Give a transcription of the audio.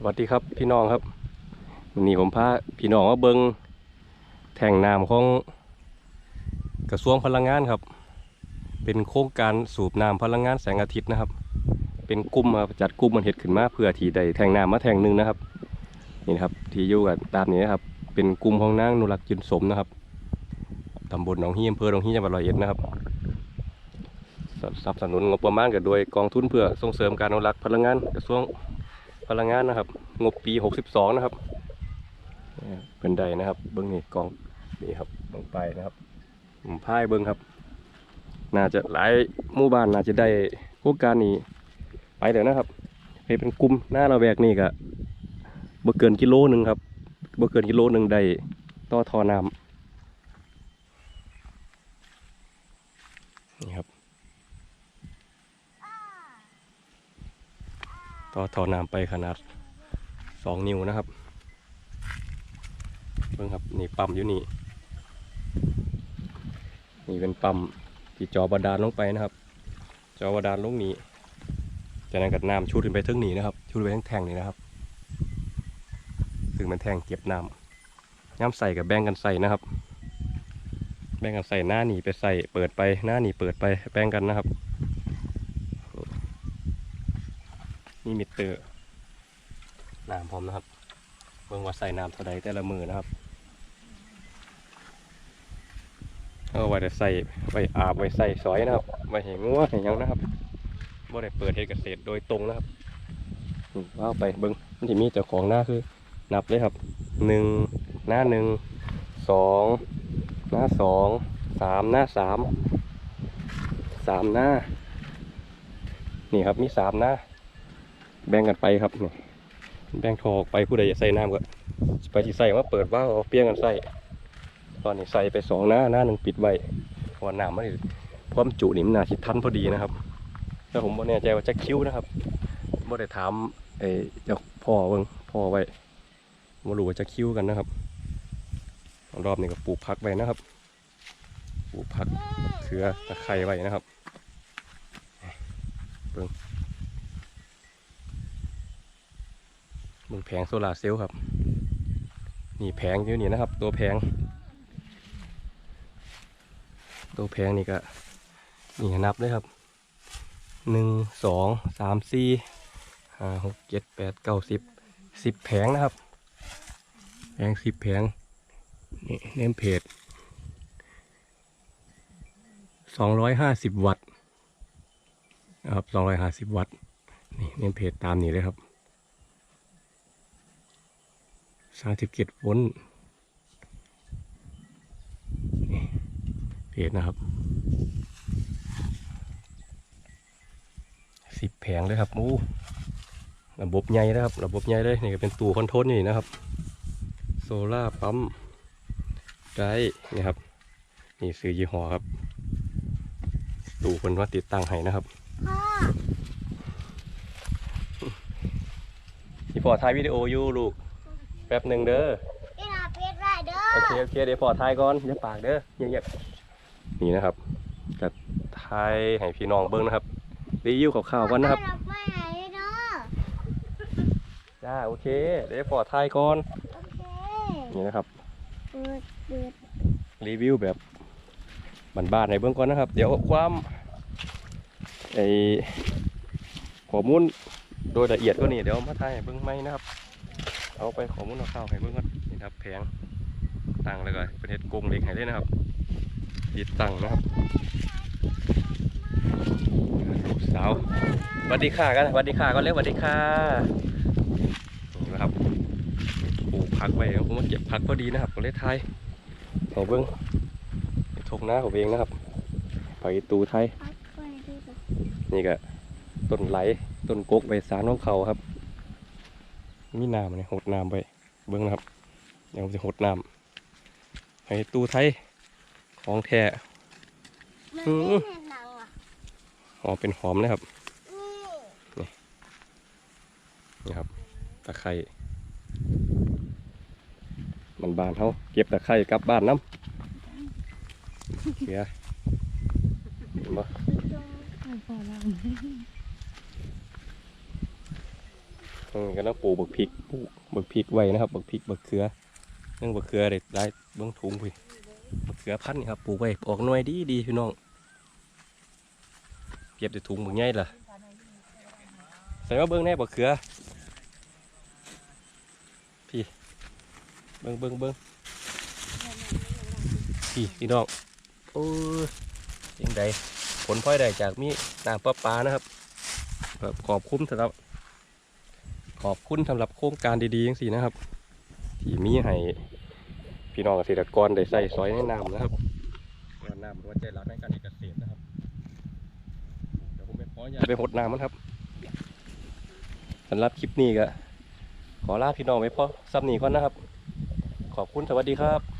สวัสดีครับพี่น้องครับวันนี้ผมพาพี่น้องมาเบิงแท่งน้ำของกระทรวงพลังงานครับ เป็นโครงการสูบน้ำพลังงานแสงอาทิตย์นะครับ เป็นกลุ่มมาจัดกลุ่มมันเห็ดขึ้นมาเพื่อที่ได้แท่งน้ำมาแท่งหนึ่งนะครับนี่นะครับที่อยู่กันตามนี้นะครับ เป็นกลุ่มของนางนุรักษ์จุนสมนะครับตำบลหนองฮีอำเภอหนองฮีจังหวัดร้อยเอ็ดนะครับสนับสนุนงบประมาณกันโดยกองทุนเพื่อส่งเสริมการอนุรักษ์พลังงานกระทรวง พลังงานนะครับ งบปี62นะครับเป็นใดนะครับ เบิ้งนี่กองนี่ครับลงไปนะครับผมพายเบิ้งครับ น่าจะหลายหมู่บ้านน่าจะได้โครงการนี้ไปเดี๋ยวนะครับเป็นกลุ่มหน้าเระแวกนี่ก็บ่เกินกิโลหนึ่งครับบ่เกินกิโลหนึ่งได้ต่อทอน้ำนี่ครับ ต่อท่อน้ำไปขนาดสองนิ้วนะครับเพิ่งครับนี่ปั๊มอยู่นี่นี่เป็นปั๊มที่จอบาดาลลงไปนะครับ จอบาดาลลงนี้จากนั้นกับน้ำชูดขึ้นไปทึ่งนี้นะครับชูดไปทั้งแทงนี่นะครับซึ่งมันแทงเก็บน้ำย้ำใส่กับแบ่งกันใส่นะครับ แบ่งกันใส่หน้าหนีไปใส่เปิดไปหน้าหนีเปิดไปแบ่งกันนะครับ นี่มิเตอร์น้ำพร้อมนะครับเบิ่งว่าใส่น้ำเท่าใดแต่ละมือนะครับเอาไว้แต่ใส่ไว้อาบไว้ใส่สอยนะครับไว้ให้งัวให้หยังนะครับบ่ได้เปิดเฮ็ดเกษตรโดยตรงนะครับนี่ว่าไปเบิ่งมันจะมีเจ้าของหน้าคือ นับเลยครับหนึ่งหน้าหนึ่งสองหน้าสองสามหน้าสามสามหน้า นี่ครับมีสามหน้า แบ่งกันไปครับนี่แบ่งทอออกไปผู้ใดจะใส่น้ำก็ไปที่ใส่ว่าเปิดว่าเอาเปรี้ยงกันใส่ตอนนี้ใส่ไปสองหน้าหน้าหนึ่งปิดไว้พราะว่าน้ำมันความจุนี่มันน่าชิดทันพอดีนะครับแล้วผมบ่แน่ใจว่าจะคิ้วนะครับบ่ได้ถามไอ้เจ้าพ่อเบิ่งพ่อไว้บ่รู้ว่าจะคิ้วกันนะครับรอบนี้ก็ปลูกผักไว้นะครับปลูกผักเขือตะไคร้ไว้นะครับมึง แผงโซลาเซลล์ครับ นี่แผงอยู่นี่นะครับ ตัวแผง ตัวแผงนี่ก็นี่นับเลยครับหนึ่งสองสามสี่ห้าหกเจ็ดแปดเก้าสิบสิบแผงนะครับ แผงสิบแผงนี่เนมเพจสองร้อยห้าสิบวัตต์นะครับสองร้อยห้าสิบวัตต์นี่เนมเพจตามนี้เลยครับ สามสิบเจ็ดโวลต์นี่เพจนะครับสิบแผงเลยครับโอ้ระบบใหญ่นะครับ ระบบใหญ่เลยนี่ก็เป็นตู้คอนโทรลนี่นะครับ โซล่าร์ปั๊มได้นี่ครับ นี่ซื้อยี่ห้อครับ ตู้คนว่าติดตั้งให้นะครับพ่อที่พอถ่ายวิดีโออยู่ลูก แป๊บหนึ่งเด้อพี่นาเพชรไรเด้อโอเคโอเคเดี๋ยวพอทายก่อนอย่าปากเด้อเงียบๆนี่นะครับจะทายให้พี่น้องเบิ้งนะครับรีวิวข่าวๆก่อนนะครับพ่อรับไม่ไหนเด้อจ้าโอเค เดี๋ยวพอทายก่อนโอเคนี่นะครับเปิดเปิดรีวิวแบบบ้านๆในเบื้องก่อนนะครับ เดี๋ยวความไอข้อมูลโดยละเอียดก็นี่เดี๋ยวมาทายให้เบื้องไหมนะครับ เอาไปข้อมูลข่าวๆให้เบื้องก่อนนี่นะครับแผงตั้งแล้วก็เป็นเห็ดกรงเหล็กให้เลยนะครับติดตั้งนะครับลูกสาวสวัสดีค่ะกันสวัสดีค่ะก็เรียกสวัสดีค่ะนี่นะครับปลูกผักไว้ผมมาเก็บผักพอดีนะครับก็เลยทายให้เบื้องทงหน้าของเองนะครับไปตูไทยพักไปดูสินี่ก็ต้นไหลต้นกกใบสารของเขาครับ มีน้ำเนี่ยหดน้ำไปเบิ้งนะครับ เดี๋ยวผมจะหดน้ำให้ตูไทยของแท้มันอืไม่มเห็นหนังอะหอมเป็นหอมนะครับนี่นี่ครับตะไคร่มันบานเขาเก็บตะไคร่กลับบ้านน้ำเสียเห็นปะ อืมก็ต้องปลูกบักพริกปลูกบักพริกไว้นะครับบักพริกบักเขือเรื่องบักเขือเด็ดได้เบื้องถุงพี่บักเขือพันธุ์นี่ครับปลูกไว้ออกหน่วยดีดีพี่น้องเก็บแต่ถุงบักใหญ่ล่ะใส่มาเบื้องแน่บักเขือพี่เบื้องเบื้องเบื้องพี่พี่น้องโอ้ยยังไงผลพลอยได้จากมีน้ำประปานะครับแบบขอบคุ้มสำหรับ ขอบคุณสำหรับโครงการดีๆอย่างสี่นะครับ ที่มีให้พี่น้องเกษตรกรได้ใส่ซอยแนะนำนะครับน้ำหัวใจรักในการเกษตรนะครับเดี๋ยวผมไปขออย่าตไปหดน้ำมันครับสำหรับคลิปนี้ก็ขอลาพี่น้องไว้พอซับนี้ก่อนนะครับ ขอบคุณสวัสดีครับ